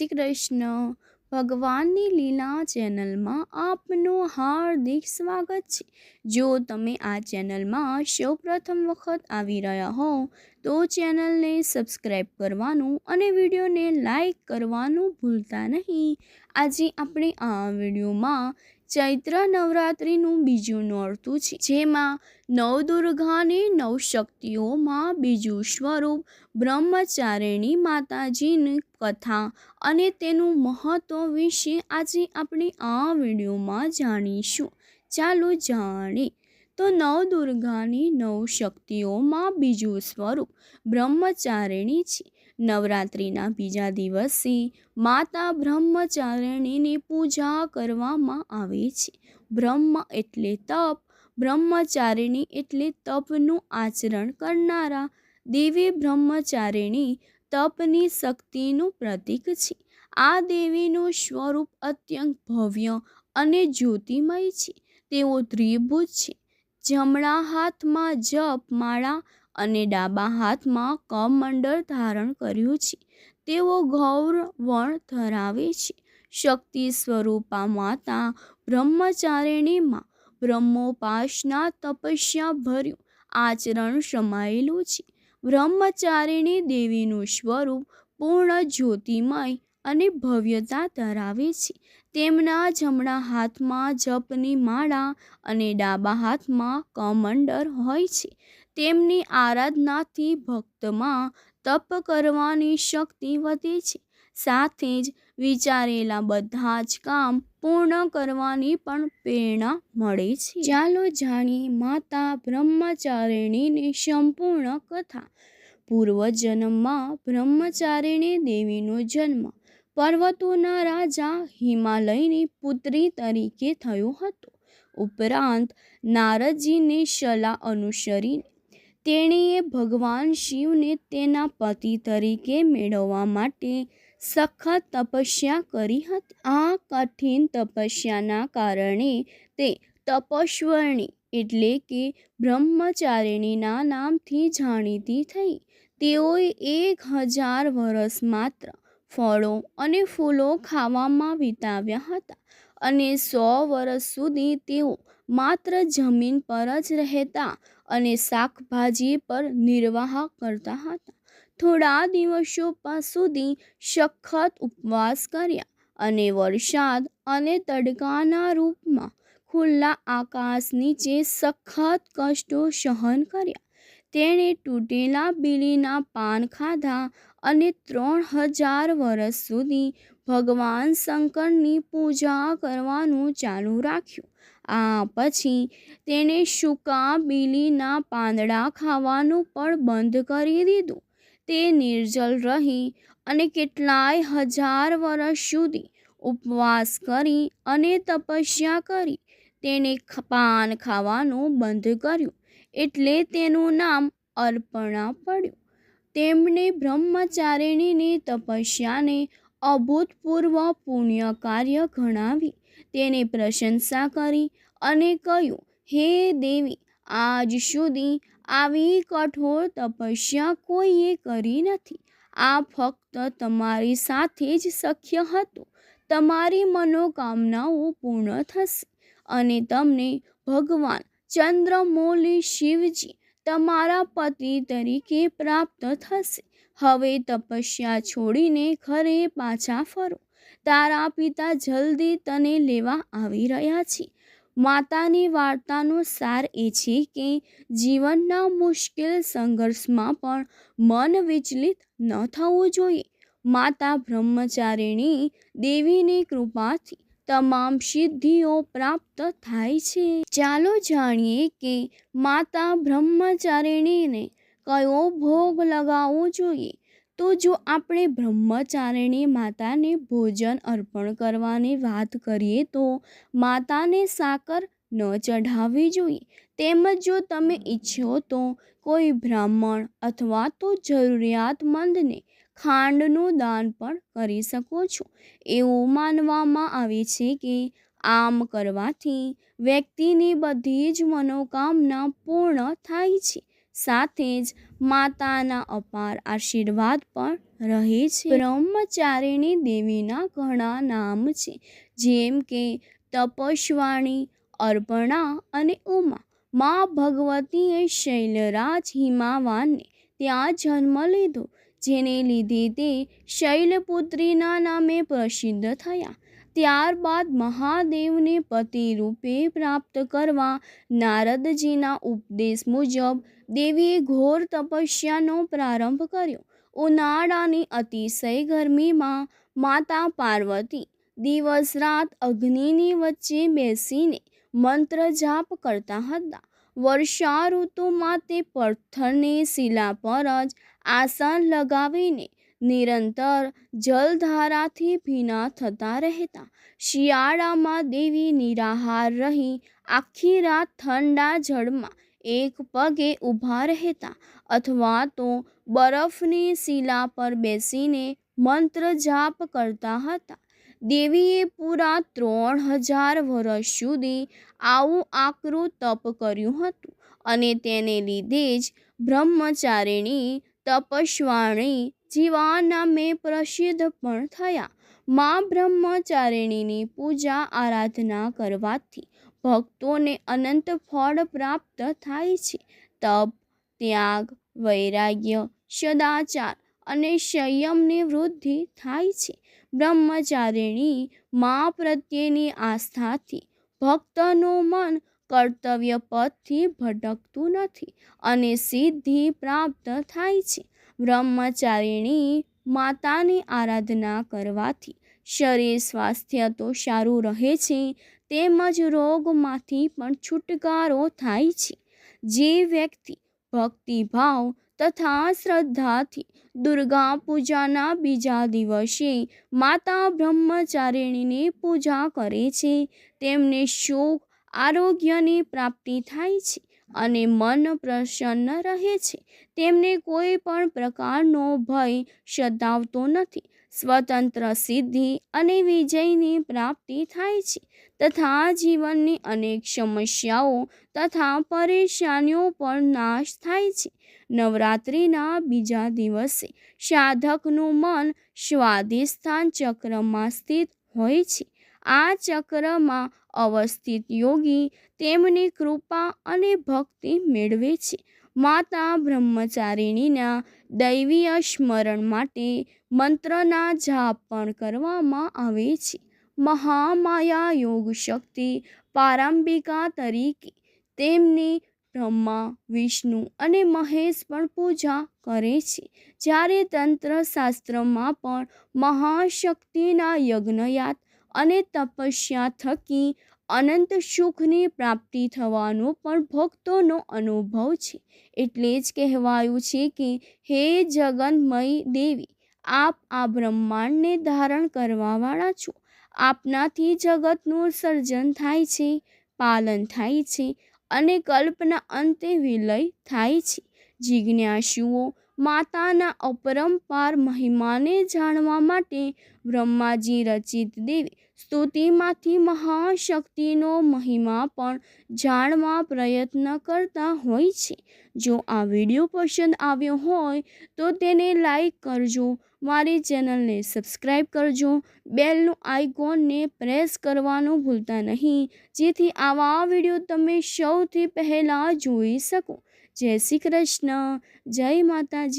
શ્રી કૃષ્ણ ભગવાનની લીલા ચેનલમાં આપનું હાર્દિક સ્વાગત છે. જો તમે આ ચેનલમાં સૌપ્રથમ વખત આવી રહ્યા હો, તો ચેનલને સબસ્ક્રાઈબ કરવાનું અને વિડીયોને લાઈક કરવાનું ભૂલતા નહીં. આજે આપણે આ વિડીયોમાં ચૈત્ર નવરાત્રિનું બીજું નોરતું છે, જેમાં નવદુર્ગાની નવ શક્તિઓમાં બીજું સ્વરૂપ બ્રહ્મચારિણી માતાજીની કથા અને તેનું મહત્વ વિશે આજે આપણે આ વિડીયોમાં જાણીશું. ચાલો જાણીએ. તો નવદુર્ગાની નવ શક્તિઓમાં બીજું સ્વરૂપ બ્રહ્મચારિણી છે નવરાત્રિના બીજા દિવસે માતા બ્રહ્મચારિણીની પૂજા કરવામાં આવે છે. બ્રહ્મ એટલે તપ, બ્રહ્મચારિણી એટલે તપનું આચરણ કરનારા. દેવી બ્રહ્મચારિણી તપની શક્તિનું પ્રતીક છે. આ દેવીનું સ્વરૂપ અત્યંત ભવ્ય અને જ્યોતિમય છે. તેઓ ત્રિભુજ છે. જમણા હાથમાં જપ માળા અને ડાબા હાથમાં કમંડળ ધારણ કર્યું છે. તેઓ ગૌર વણ ધરાવે છે. શક્તિ સ્વરૂપા માતા બ્રહ્મચારિણીમાં બ્રહ્મોપાસના તપસ્યા ભર્યું. આચરણ સમાયેલું છે. બ્રહ્મચારિણી દેવીનું સ્વરૂપ પૂર્ણ જ્યોતિમય અને ભવ્યતા ધરાવે છે. તેમના જમણા હાથમાં જપની માળા અને ડાબા હાથમાં કમંડર હોય છે. તેમની આરાધનાથી ભક્તમાં તપ કરવાની શક્તિ વધે છે. સાથે જ વિચારેલા બધા જ કામ પૂર્ણ કરવાની પણ પ્રેરણા મળે છે. ચાલો જાણીએ માતા બ્રહ્મચારિણીની સંપૂર્ણ કથા. પૂર્વજન્મમાં બ્રહ્મચારિણી દેવીનો જન્મ પર્વતોના રાજા હિમાલયની પુત્રી તરીકે થયો હતો. ઉપરાંત નારદજીની સલાહ અનુસરીને તેણીએ ભગવાન શિવને તેના પતિ તરીકે મેળવવા માટે સખત તપસ્યા કરી હતી. આ કઠિન તપસ્યાના કારણે તે તપસ્વરણી એટલે કે બ્રહ્મચારિણીના નામથી જાણીતી થઈ. તેઓએ એક હજાર વર્ષ માત્ર ફળો અને ફૂલો ખાવામાં વિતાવ્યા હતા અને સો વર્ષ સુધી તેઓ માત્ર જમીન પર જ રહેતા અને શાકભાજી પર નિર્વાહ કરતા હતા. થોડા દિવસો સુધી સખત ઉપવાસ કર્યા અને વરસાદ અને તડકાના રૂપમાં ખુલ્લા આકાશ નીચે સખત કષ્ટો સહન કર્યા. તેણે તૂટેલા બીલીના પાન ખાધા અને ત્રણ હજાર વર્ષ સુધી ભગવાન શંકરની પૂજા કરવાનું ચાલુ રાખ્યું. આ પછી તેણે સૂકા બીલીના પાંદડા ખાવાનું પણ બંધ કરી દીધું. તે નિર્જલ રહી અને કેટલાય હજાર વર્ષ સુધી ઉપવાસ કરી અને તપસ્યા કરી. તેણે પાન ખાવાનું બંધ કર્યું એટલે તેનું નામ અર્પણા પડ્યું. તેમણે બ્રહ્મચારિણીની તપસ્યાને અભૂતપૂર્વ પુણ્ય કાર્ય ગણાવી. તેની પ્રશંસા કરી અને કહ્યું, હે દેવી, આજ સુધી આવી કઠોર તપસ્યા કોઈએ કરી નથી. આ ફક્ત તમારી સાથે જ શક્ય હતું. તમારી મનોકામનાઓ પૂર્ણ થશે અને તમને ભગવાન ચંદ્રમૌલી શિવજી તમારા પતિ તરીકે પ્રાપ્ત થશે. હવે તપસ્યા છોડીને ઘરે પાછા ફરો. તારા પિતા જલ્દી તને લેવા આવી રહ્યા છે. માતાની વાર્તાનો સાર એ છે કે જીવનના મુશ્કેલ સંઘર્ષમાં પણ મન વિચલિત ન થવું જોઈએ. માતા બ્રહ્મચારિણી દેવીની કૃપાથી તમામ સિદ્ધિઓ પ્રાપ્ત થાય છે. ચાલો જાણીએ કે માતા બ્રહ્મચારિણીને કયો ભોગ લગાવવો જોઈએ? તો જો આપણે બ્રહ્મચારિણી માતાને ભોજન અર્પણ કરવાની વાત કરીએ તો માતાને સાકર ન ચઢાવવી જોઈએ. તેમજ જો તમે ઈચ્છો તો કોઈ બ્રાહ્મણ અથવા તો જરૂરિયાતમંદને ખાંડનું દાન પણ કરી શકો છો. એવું માનવામાં આવે છે કે આમ કરવાથી વ્યક્તિની બધી જ મનોકામના પૂર્ણ થાય છે. સાથે જ માતાના અપાર આશીર્વાદ પણ રહે છે. બ્રહ્મચારિણી દેવીના ઘણા નામ છે, જેમ કે તપસ્વાણી, અર્પણા અને ઉમા. મા ભગવતીએ શૈલરાજ હિમાવાનને ત્યાં જન્મ લીધો. જેને લીધે તે શૈલપુત્રીના નામે પ્રસિદ્ધ થયા. ત્યારબાદ મહાદેવને પતિ રૂપે પ્રાપ્ત કરવા નારદજીના ઉપદેશ મુજબ દેવીએ ઘોર તપસ્યાનો પ્રારંભ કર્યો. ઉનાળાની અતિશય ગરમીમાં માતા પાર્વતી દિવસ રાત અગ્નિની વચ્ચે બેસીને મંત્ર જાપ કરતા હતા. વર્ષા ઋતુમાં તે પથ્થરની શિલા પર જ આસન લગાવીને નિરંતર જલધારાથી ભીના થતા રહેતા. શિયાળામાં દેવી નિરાહાર રહી આખી રાત ઠંડા જળમાં એક પગે ઊભા રહેતા અથવા તો બરફની શિલા પર બેસીને મંત્ર જાપ કરતા હતા. દેવીએ પૂરા ત્રણ હજાર વર્ષ સુધી આવું આકરું તપ કર્યું હતું અને તેને લીધે જ બ્રહ્મચારિણી, તપસ્વાણી જીવા નામે પ્રસિદ્ધ પણ થયા. મા બ્રહ્મચારિણીની પૂજા આરાધના કરવાથી ભક્તોને અનંત ફળ પ્રાપ્ત થાય છે. તપ, ત્યાગ, વૈરાગ્ય, સદાચાર અને સંયમની વૃદ્ધિ થાય છે. બ્રહ્મચારિણી મા પ્રત્યેની આસ્થાથી, ભક્તનું મન કર્તવ્ય પથથી ભટકતું નથી અને સિદ્ધિ પ્રાપ્ત થાય છે. બ્રહ્મચારિણી માતાની આરાધના કરવાથી શરીર સ્વાસ્થ્ય તો સારું રહે છે, તેમજ રોગમાંથી પણ છુટકારો થાય છે. જે વ્યક્તિ ભક્તિભાવ તથા શ્રદ્ધાથી દુર્ગા પૂજાના બીજા દિવસે માતા બ્રહ્મચારિણીની પૂજા કરે છે. તેમને સુખ આરોગ્યની પ્રાપ્તિ થાય છે અને મન પ્રસન્ન રહે છે. તેમને કોઈ પણ પ્રકારનો ભય સતાવતો નથી. સ્વતંત્ર સિદ્ધિ અને વિજયની પ્રાપ્તિ થાય છે તથા જીવનની અનેક સમસ્યાઓ તથા પરેશાનીઓ પણ નાશ થાય છે. નવરાત્રિના બીજા દિવસે સાધકનું મન સ્વાધિષ્ઠાન ચક્રમાં સ્થિત હોય છે. આ ચક્રમાં અવસ્થિત યોગી તેમની કૃપા અને ભક્તિ મેળવે છે. માતા બ્રહ્મચારિણીના દૈવીય સ્મરણ માટે મંત્રના જાપ પણ કરવામાં આવે છે. મહામાયા યોગ શક્તિ પારંબિકા તરીકે તેમની બ્રહ્મા, વિષ્ણુ અને મહેશ પણ પૂજા કરે છે. જ્યારે તંત્ર શાસ્ત્રમાં પણ મહાશક્તિના યજ્ઞયાત અને તપસ્યા થકી અનંત સુખની પ્રાપ્તિ થવાનો પણ ભક્તોનો અનુભવ છે. એટલે જ કહેવાયું છે કે, હે જગન્મય દેવી, આપ આ બ્રહ્માંડને ધારણ કરવાવાળા છો. આપનાથી જગતનું સર્જન થાય છે, પાલન થાય છે અને કલ્પના અંતે વિલય થાય છે. જિજ્ઞાસુઓ માતાના અપરંપાર મહિમાને જાણવા માટે બ્રહ્માજી રચિત દેવી સ્તુતિમાંથી મહાશક્તિનો મહિમા પણ જાણવા પ્રયત્ન કરતા હોય છે. જો આ વીડિયો પસંદ આવ્યો હોય તો તેને લાઈક કરજો, મારી ચેનલને સબસ્ક્રાઈબ કરજો, બેલનું આઇકોનને પ્રેસ કરવાનું ભૂલતા નહીં, જેથી આવા વીડિયો તમે સૌથી પહેલાં જોઈ શકો. જય શ્રી કૃષ્ણ, જય માતાજી.